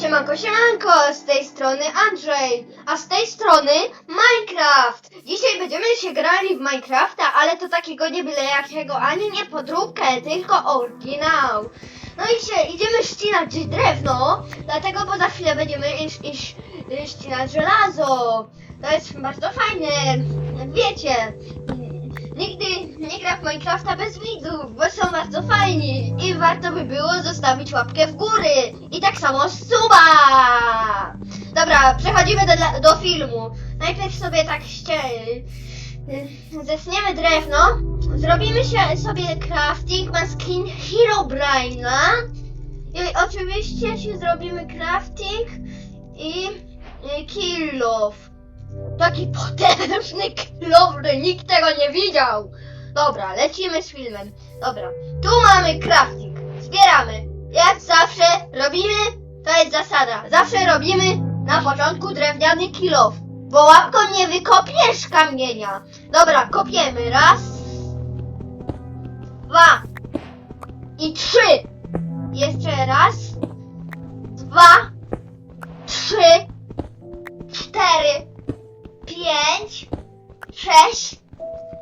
Siemanko, siemanko, z tej strony Andrzej, a z tej strony Minecraft. Dzisiaj będziemy się grali w Minecrafta, ale to takiego nie byle jakiego, ani nie podróbkę, tylko oryginał. No i się idziemy ścinać drewno, dlatego bo za chwilę będziemy iść, iść, ścinać żelazo. To jest bardzo fajne, wiecie. Nigdy nie gra w Minecrafta bez widzów, bo są bardzo fajni i warto by było zostawić łapkę w góry i tak samo suba! Dobra, przechodzimy do, do filmu. Najpierw sobie tak ście... zesniemy drewno, zrobimy się sobie crafting ma skin Herobrine'a i oczywiście się zrobimy crafting i, i kill off. Taki potężny że nikt tego nie widział. Dobra, lecimy z filmem. Dobra, tu mamy crafting. Zbieramy. Jak zawsze robimy, to jest zasada. Zawsze robimy na początku drewniany kilof. Bo łapką nie wykopiesz kamienia. Dobra, kopiemy. Raz, dwa i trzy. Jeszcze raz, dwa, trzy, cztery, pięć, sześć,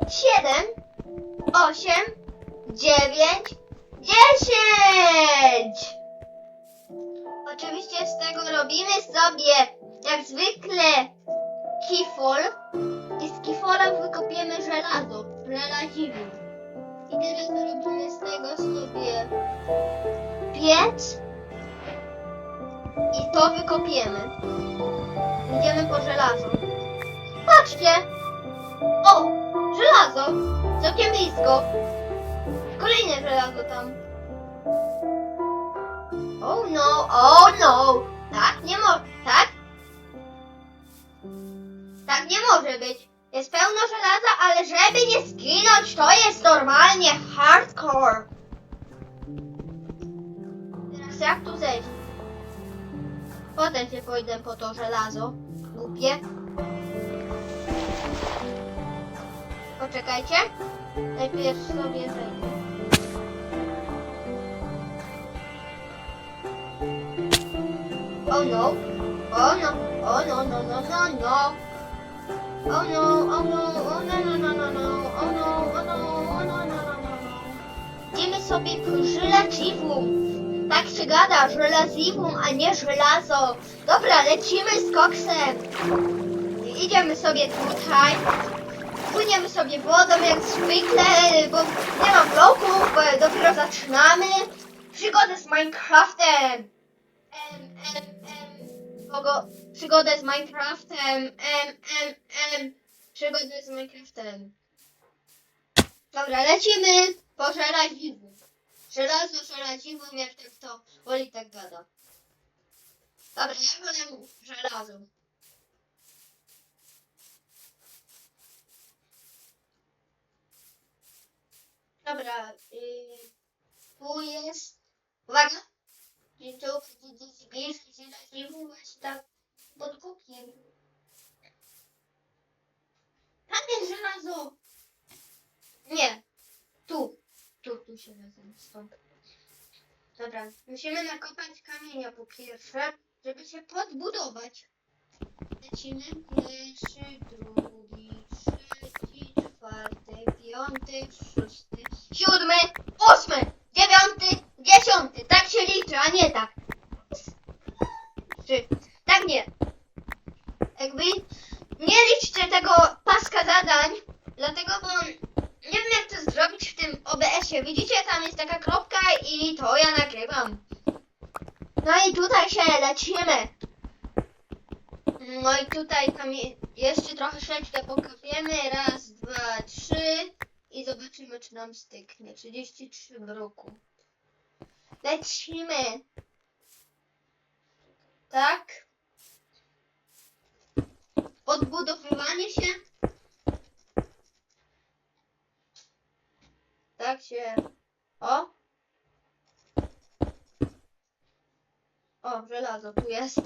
siedem, osiem, dziewięć, dziesięć! Oczywiście z tego robimy sobie, jak zwykle, kifol i z kifola wykopiemy żelazo, żelaziwo. I teraz robimy z tego sobie piec i to wykopiemy. Idziemy po żelazo. Patrzcie! O! Żelazo! Całkiem blisko. Kolejne żelazo tam. Oh no, oh no! Tak nie może, tak? Tak nie może być. Jest pełno żelaza, ale żeby nie zginąć, to jest normalnie hardcore. Teraz jak tu zejść? Potem się pójdę po to żelazo. Głupie. Poczekajcie. Najpierw sobie wejdę. Oh no. Oh no. Oh no no no no no. Oh no, oh no, oh no no no no no. Oh no, oh no, oh no no no no no. Idziemy sobie po żelaziwum. Tak się gada, żelaziwum, a nie żelazo. Dobra, lecimy z koksem. Idziemy sobie tutaj. Płyniemy sobie wodą jak zwykle, bo nie ma bloków, bo dopiero zaczynamy. Przygodę z Minecraftem. Em, em, em. Pogo- przygodę z Minecraftem. Em, em, em. Przygodę z Minecraftem. Dobra, lecimy po żelaziwu. Żelazo, żelaziwo, jak tak to woli tak gada. Dobra, ja wolę żelazo. Dobra, yy, tu jest. Uwaga! I tu widzisz, się żelaziwo właśnie tak pod kukiem. Jest żelazo! Nie, tu. Tu, tu się wezmę stąd. Dobra, musimy nakopać kamienia po pierwsze, żeby się podbudować. Lecimy pierwszy, drugi, trzeci, czwarty, piąty, szósty, siódmy, ósmy, dziewiąty, dziesiąty. Tak się liczy, a nie tak. Czy tak nie. Jakby nie liczcie tego paska zadań, dlatego bo nie wiem jak to zrobić w tym OBS-ie. Widzicie, tam jest taka kropka i to ja nagrywam. No i tutaj się lecimy. No i tutaj tam je- jeszcze trochę szeczkę pokapiemy. Raz, dwa, trzy. I zobaczymy, czy nam styknie. 33 w roku. Lecimy. Tak. Odbudowywanie się. Tak się. O! O, żelazo tu jest.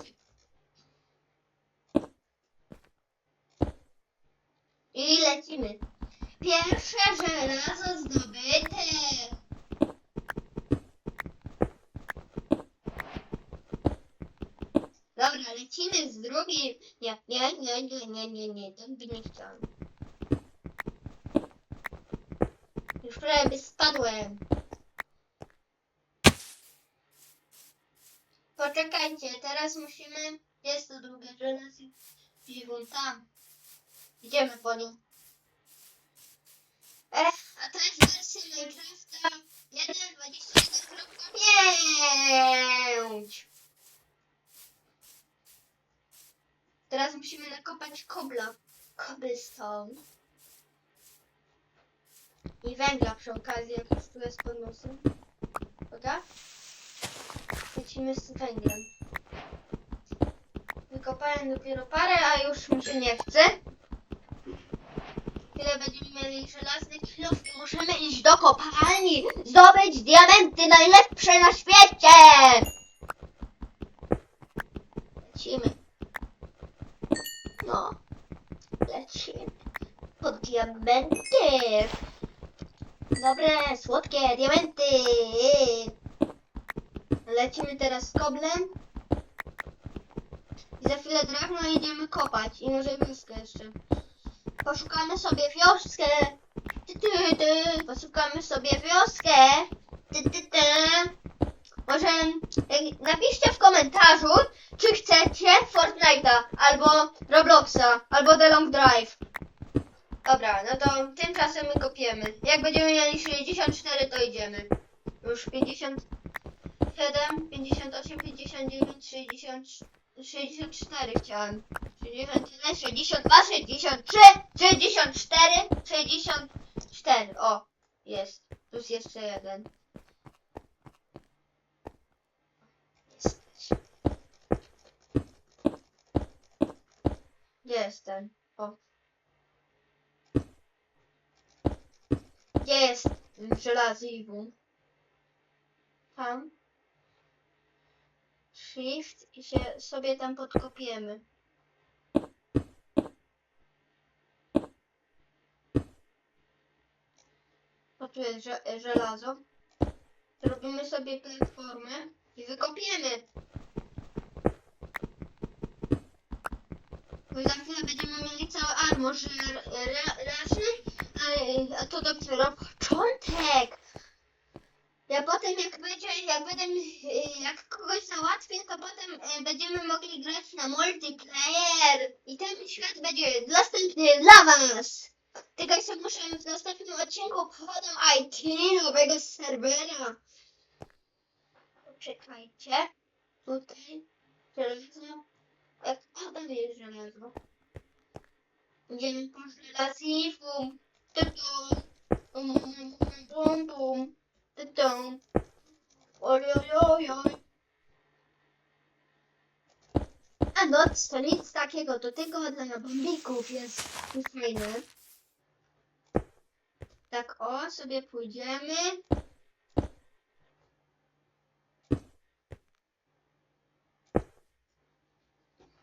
I lecimy. Pierwsze żelazo zdobyte. Dobra, lecimy z drugim. Nie, nie, nie, nie, nie, nie, nie, to by nie chciałem. Już prawie spadłem. Poczekajcie, teraz musimy... Jest to drugie żelazo. Dziwun tam. Idziemy po nim. Ech, a to jest wersja Minecrafta 1.21.5. Teraz musimy nakopać kobla. Cobblestone. I węgla przy okazji, jak już tu jest pod nosem. Dobra? Lecimy z węglem. Wykopałem dopiero parę, a już mi się nie chce. Tyle będziemy mieli żelaznych kilów i możemy iść do kopalni, zdobyć diamenty najlepsze na świecie! Lecimy. No, lecimy. Po diamenty. Dobre, słodkie diamenty. Lecimy teraz z koblem. I za chwilę drewno idziemy kopać. I może wioskę jeszcze. Poszukamy sobie wioskę. Ty, ty, ty. Poszukamy sobie wioskę. Ty, ty, ty. Może jak- napiszcie w komentarzu, czy chcecie Fortnite'a, albo Robloxa, albo The Long Drive. Dobra, no to tymczasem my kopiemy. Jak będziemy mieli 64, to idziemy. Już 57, 58, 59, 60, 64 chciałem. 61, 62, 63, 64, 64. O, jest. Plus jeszcze jeden. Gdzie jest ten? O. Gdzie jest żelaziwum? Tam. Shift i się sobie tam podkopiemy. O, tu jest że- żelazo. Zrobimy sobie platformę i wykopiemy. Bo za chwilę będziemy mieli cały armor raczny, a, a to dopiero początek. Ja potem jak będzie, jak będę, y, jak kogoś załatwię, to potem y, będziemy mogli grać na multiplayer i ten świat będzie dostępny dla was. Tylko jeszcze muszę w następnym odcinku podam IT nowego serwera. Czekajcie. Tutaj. Żelazo. Jak podam jest żelazo. Idziemy po żelazifum. Tytu. Bum, bum, bum, bum. Tytu. Oj, oj, oj, oj. A noc to nic takiego, to tylko dla bombików jest fajne. Tak o, sobie pójdziemy.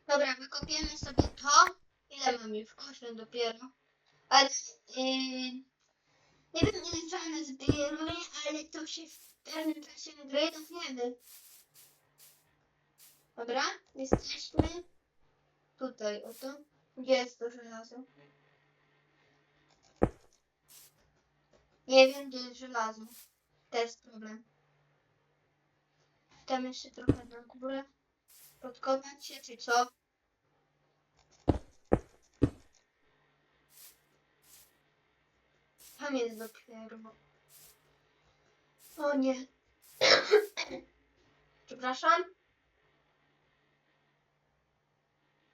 Dobra, wykopiemy sobie to. Ile mam już? 8 dopiero. Ale yy, nie wiem ile czarne zbieruje, ale to się w pewnym czasie gry dowiemy. Dobra, jesteśmy tutaj, oto. Gdzie jest to żelazo? Nie wiem, gdzie jest żelazo. To jest problem. Tam jeszcze trochę na górę. Podkopać się, czy co? Tam jest dopiero. O nie. Przepraszam.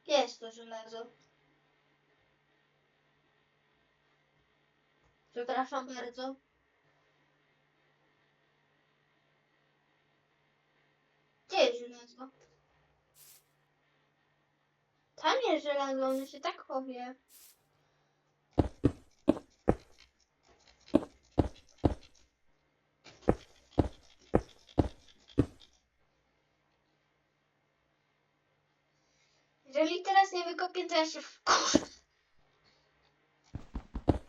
Jest to żelazo. Przepraszam bardzo. Gdzie jest żelazo? Tam jest żelazo, ono się tak chowie. Jeżeli teraz nie wykopię, to ja się wkurzę.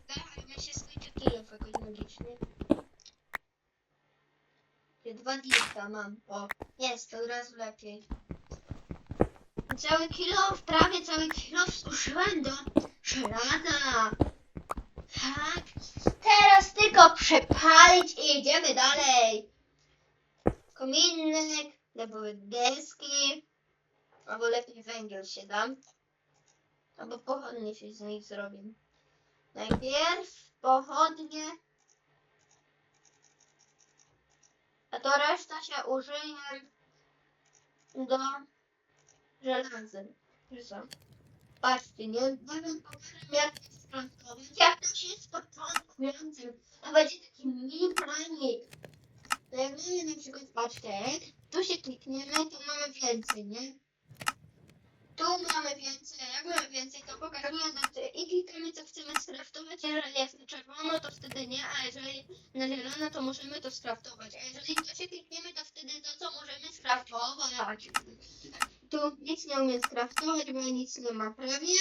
Tak, mi się skończy kilo jakoś magicznie. Gdzie Dwa dilta mam. O, jest, od razu lepiej. Cały kilo, prawie cały kilo zużyłem do żelaza. Tak. Teraz tylko przepalić i idziemy dalej. Kominek, to były deski. Albo lepiej węgiel się dam. Albo pochodnie się z nich zrobię. Najpierw pochodnie. A to reszta się użyje do żelazy. Że co? Patrzcie, nie, nie wiem pokażę jak to sprawdzować. Jak to się jest początkującym. To będzie taki mini planik. To jak mamy na przykład, patrzcie, tu się klikniemy, to mamy więcej, nie? Tu mamy więcej, jak mamy więcej, to pokażemy na ty i klikamy co chcemy skraftować. Jeżeli jest na czerwono, to wtedy nie, a jeżeli na zielono, to możemy to skraftować. A jeżeli to się klikniemy, to wtedy to co możemy skraftować. Tu nic nie umiem skraftować, bo nic nie ma prawie.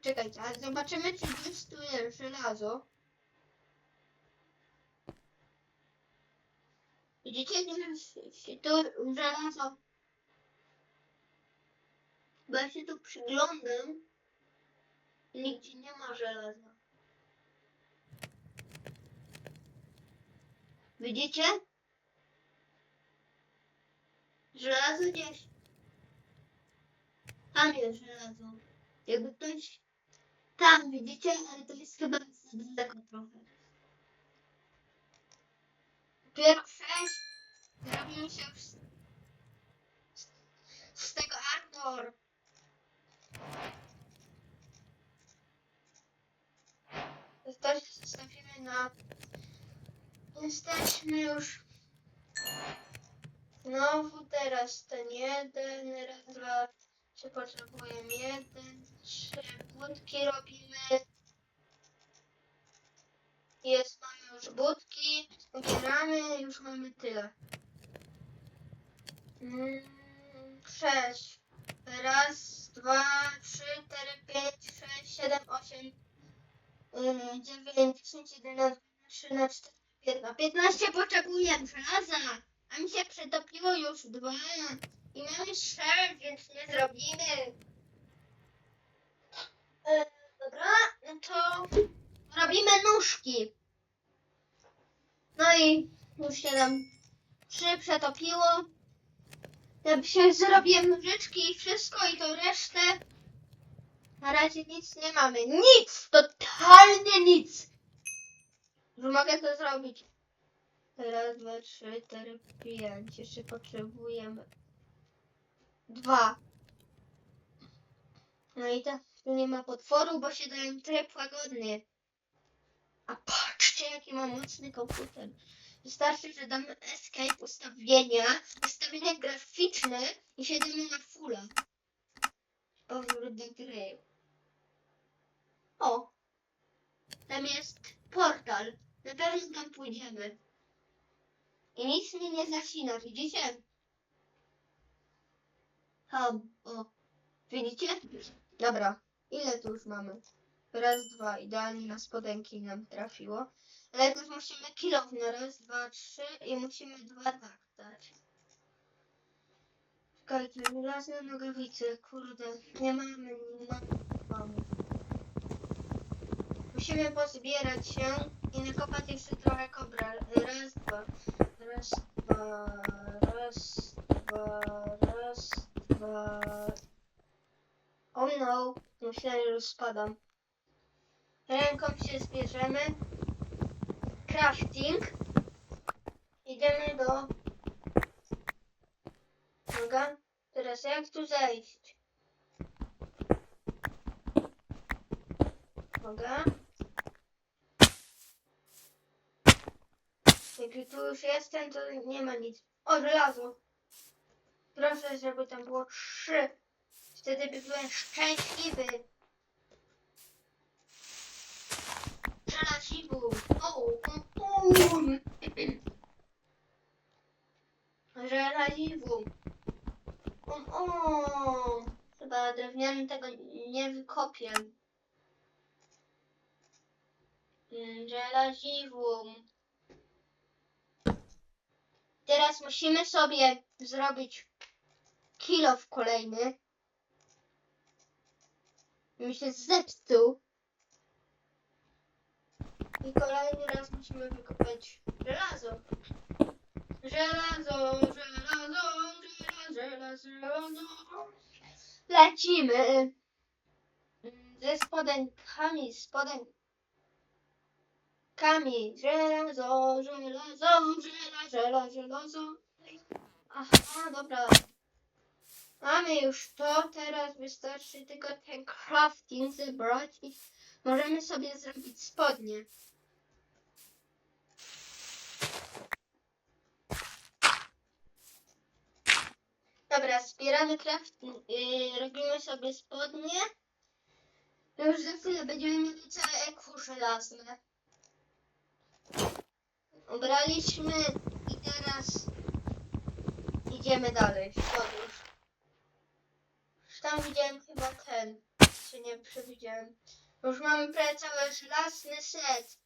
Czekajcie, a zobaczymy czy gdzieś tu jest żelazo. Widzicie, tu żelazo bo ja się tu przyglądam nigdzie nie ma żelaza. Widzicie? Żelazo gdzieś. Tam jest żelazo. Jakby ktoś... Tam, widzicie? Ale to jest chyba za daleko trochę. Dopiero sześć. Zrobił się z, z, tego Artor. Zostawimy na... Jesteśmy już... Znowu teraz ten jeden, raz, dwa, potrzebujemy jeden, trzy, budki robimy. Jest, mamy już budki, ubieramy, już mamy tyle. Mm, sześć. Raz, dwa, trzy, cztery, pięć, sześć, siedem, osiem, yy, dziewięć, dziesięć, jedenaście, trzynaście, piętnaście. Piętnaście potrzebujemy żelaza, a mi się przetopiło już dwa i mamy sześć, więc nie zrobimy. Yy, dobra, no to robimy nóżki. No i już się nam trzy przetopiło. Ja się zrobię nożyczki i wszystko i to resztę. Na razie nic nie mamy. Nic! Totalnie nic! Mogę to zrobić. Raz, dwa, trzy, cztery, pięć. Jeszcze potrzebujemy dwa. No i tak, tu nie ma potworu, bo się dają tryb łagodny. A patrzcie, jaki mam mocny komputer. Wystarczy, że damy escape ustawienia, ustawienia graficzne i siedzimy na fulla. Powrót do gry. O! Tam jest portal. Na pewno tam pójdziemy. I nic mnie nie zasina, widzicie? Tam, o. Widzicie? Dobra. Ile tu już mamy? Raz, dwa. Idealnie na spodenki nam trafiło. Ale jakoś musimy kilo na raz, dwa, trzy i musimy dwa tak dać. Czekajcie, żelazne nogawice, kurde, nie mamy, nie mamy. Musimy pozbierać się i nakopać jeszcze trochę kobra. Raz, dwa, raz, dwa, raz, dwa, raz, dwa. Oh no, myślałem, że spadam. Ręką się zbierzemy crafting. Idziemy do... Mogę? Teraz jak tu zejść? Mogę? Jak tu już jestem, to nie ma nic. O, żelazo! Proszę, żeby tam było trzy. Wtedy by byłem szczęśliwy. Żelaziwu. O, um. Chyba drewniany tego nie wykopię. Mm, Żelaziwu. Teraz musimy sobie zrobić kilof kolejny. Mi się zepsuł. I kolejny raz musimy wykopać żelazo. Żelazo, żelazo, żelazo, żelazo. Lecimy. Ze spodenkami, spodenkami. Żelazo, żelazo, żelazo, żelazo. Aha, dobra. Mamy już to, teraz wystarczy tylko ten crafting zebrać i możemy sobie zrobić spodnie. Dobra, zbieramy crafting, yy, robimy sobie spodnie. Już za chwilę będziemy mieli całe ekwu żelazne. Ubraliśmy i teraz idziemy dalej. Podróż. Już tam widziałem chyba ten, czy nie przewidziałem. Już mamy prawie cały żelazny set.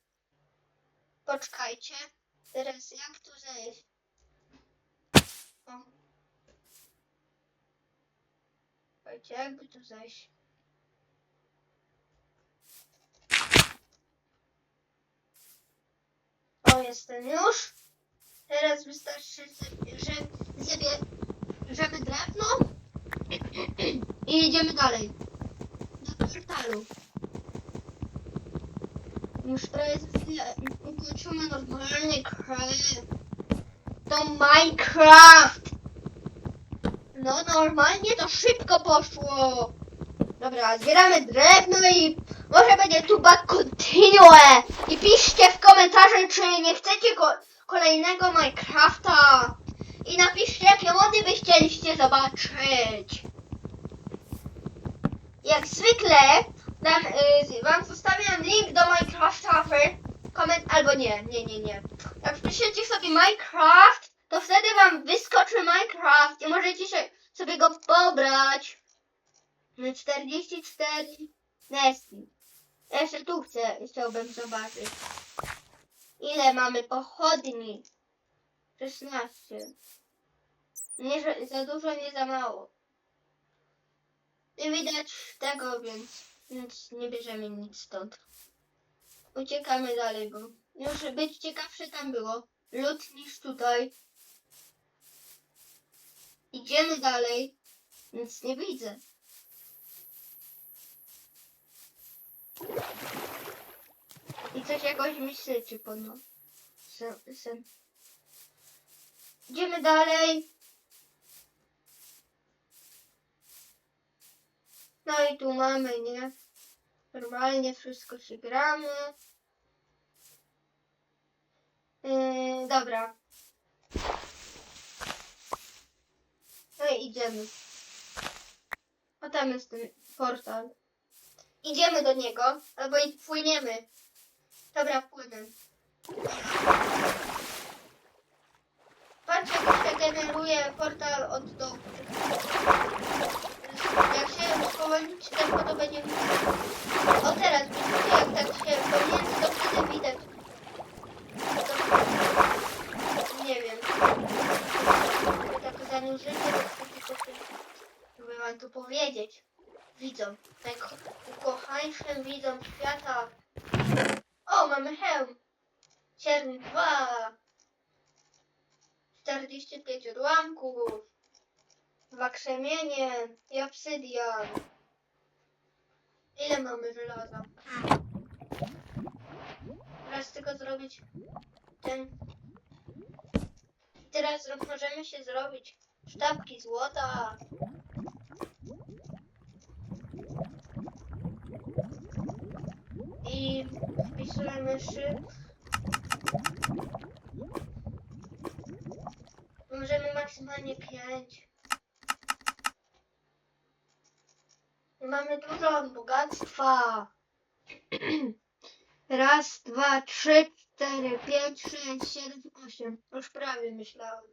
Poczekajcie. Teraz jak tu zejść? O. Słuchajcie, jakby tu zejść? O, jestem już. Teraz wystarczy, że, zebie, żeby drewno i idziemy dalej. Do portalu. Już prawie ukończymy normalnie krew. To Minecraft! No normalnie to szybko poszło. Dobra, zbieramy drewno i może będzie tu back continue. I piszcie w komentarzu, czy nie chcecie ko kolejnego Minecrafta. I napiszcie, jakie mody by chcieliście zobaczyć. Jak zwykle dam, y, wam zostawiam link do Minecrafta w koment... albo nie, nie, nie, nie. Jak wpiszecie sobie Minecraft, to wtedy wam wyskoczy Minecraft i możecie się, sobie go pobrać. No 44 Nesty. Jeszcze tu chcę, chciałbym zobaczyć. Ile mamy pochodni? 16. Nie za dużo, nie za mało. Nie widać tego, więc, więc nie bierzemy nic stąd. Uciekamy dalej, bo już być ciekawsze tam było. Lód niż tutaj. Idziemy dalej. Nic nie widzę. I coś jakoś mi syczy pod. Sen, sen. Idziemy dalej. No i tu mamy, nie? Normalnie wszystko się gramy. Yy, dobra. No i idziemy. A tam jest ten portal. Idziemy do niego, albo i płyniemy. Dobra, płynę. Patrz jak się generuje portal od dołu. Jak się powolnić tempo, to będzie. O teraz widzicie, jak tak się pomiędzy, to wtedy widać. To, nie wiem. Wy tak zanurzycie, to wtedy to się... Żeby wam tu powiedzieć. Widzą. Najukochańszym widzom świata. O, mamy hełm. Cierń 2. 45 odłamków. Dwa krzemienie i obsydian. Ile mamy żelaza? Teraz tylko zrobić ten. Teraz możemy się zrobić sztabki złota. I wpisujemy szyb. Możemy maksymalnie 5. Mamy dużo bogactwa. Raz, dwa, trzy, cztery, pięć, sześć, siedem, osiem. Już prawie myślałem.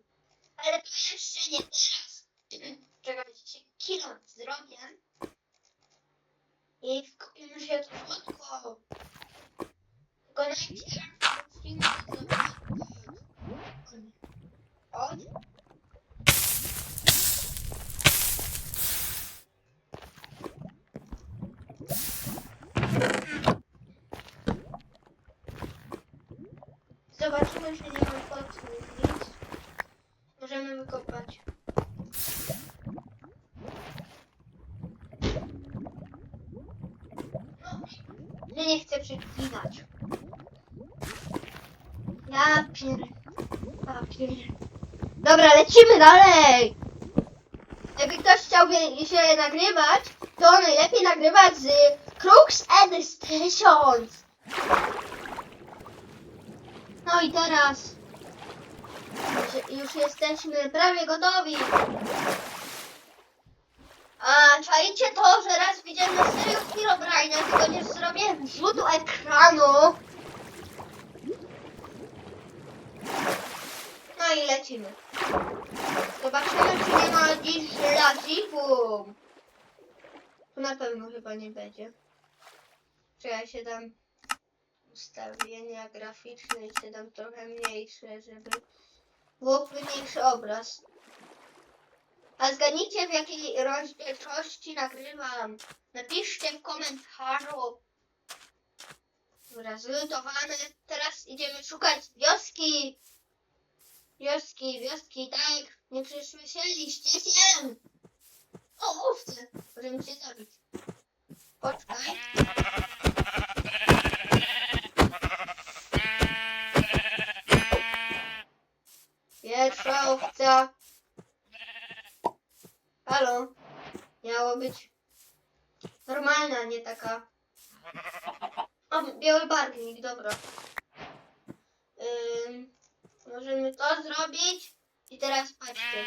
Ale to jeszcze nie teraz. Czekajcie, kilo zrobię. I wkopimy się w słodko. Tylko najpierw musimy zobaczyć. Zobaczymy, czy nie mam kotów, więc możemy wykopać. No, nie chcę przeklinać. Ja pier... A pier... Dobra, lecimy dalej! Jakby ktoś chciał się nagrywać, to najlepiej nagrywać z Crux Edis 1000. No i teraz już- już jesteśmy prawie gotowi. A czajcie to, że raz widziałem na serio Herobrine, tylko nie zrobię wrzutu ekranu. No i lecimy. Zobaczymy, czy nie ma dziś żelaziku. Tu na pewno chyba nie będzie. Czy ja się dam ustawienia graficzne się dam trochę mniejsze, żeby był mniejszy obraz. A zgadnijcie w jakiej rozdzielczości nagrywam. Napiszcie w komentarzu. Dobra, zlutowane. Teraz idziemy szukać wioski. Wioski, wioski, tak. Nie przysłyszeliście się. O, owce. Możemy się zabić. Poczekaj. Pierwsza owca. Halo. Miało być normalna, nie taka. O, biały barwnik, dobra. Możemy to zrobić. I teraz patrzcie.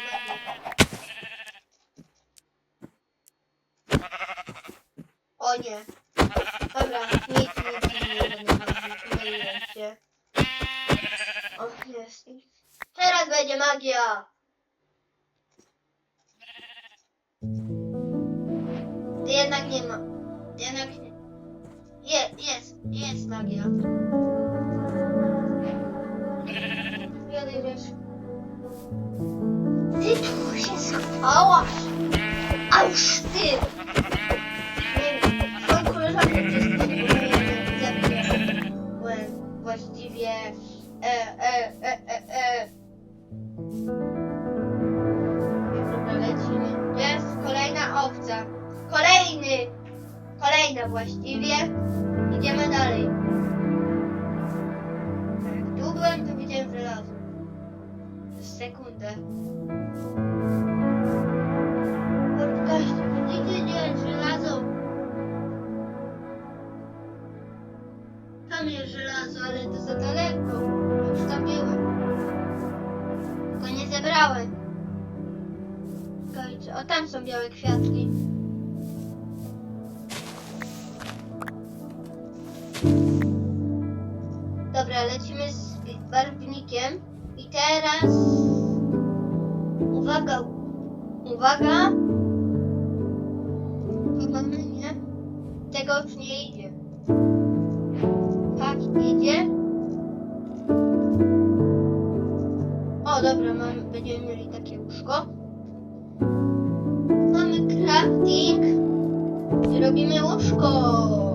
O nie. Dobra, nic, nic, nic. Myliłem się. O, jest. Teraz będzie magia. Jednak nie ma. Jednak nie. Je, jest, jest magia. Wiesz. Ty tu się schowałaś. A już ty. Twoją koleżankę gdzieś tu się. Właściwie. E, e, e. Kolejna właściwie. Idziemy dalej. I teraz... Uwaga, uwaga. Mamy, nie? Tego już nie idzie. Tak, idzie. O, dobra, mamy, będziemy mieli takie łóżko. Mamy crafting. I robimy łóżko.